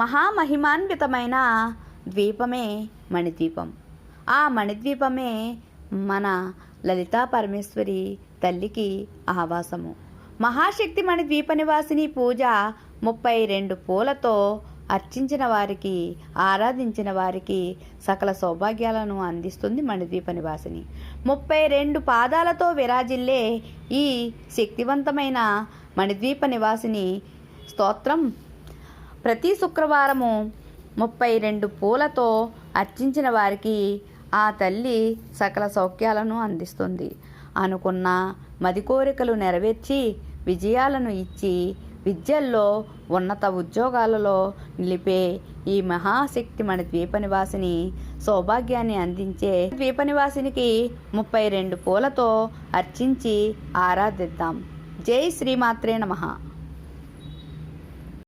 మహామహిమాన్వితమైన ద్వీపమే మణిద్వీపం. ఆ మణిద్వీపమే మన లలితా పరమేశ్వరి తల్లికి ఆవాసము. మహాశక్తి మణి ద్వీప నివాసిని పూజ ముప్పై రెండు పూలతో అర్చించిన వారికి ఆరాధించిన వారికి సకల సౌభాగ్యాలను అందిస్తుంది మణిద్వీప నివాసిని ముప్పై రెండు పాదాలతో విరాజిల్లే ఈ శక్తివంతమైన మణిద్వీప నివాసిని స్తోత్రం ప్రతి శుక్రవారము ముప్పై రెండు పూలతో అర్చించిన వారికి ఆ తల్లి సకల సౌఖ్యాలను అందిస్తుంది. అనుకున్న మది కోరికలు నెరవేర్చి విజయాలను ఇచ్చి విద్యల్లో ఉన్నత ఉద్యోగాలలో నిలిపే ఈ మహాశక్తి మన ద్వీప నివాసిని సౌభాగ్యాన్ని అందించే ద్వీప నివాసినికి ముప్పై రెండు పూలతో అర్చించి ఆరాధిద్దాం. జై శ్రీమాత్రే నమః.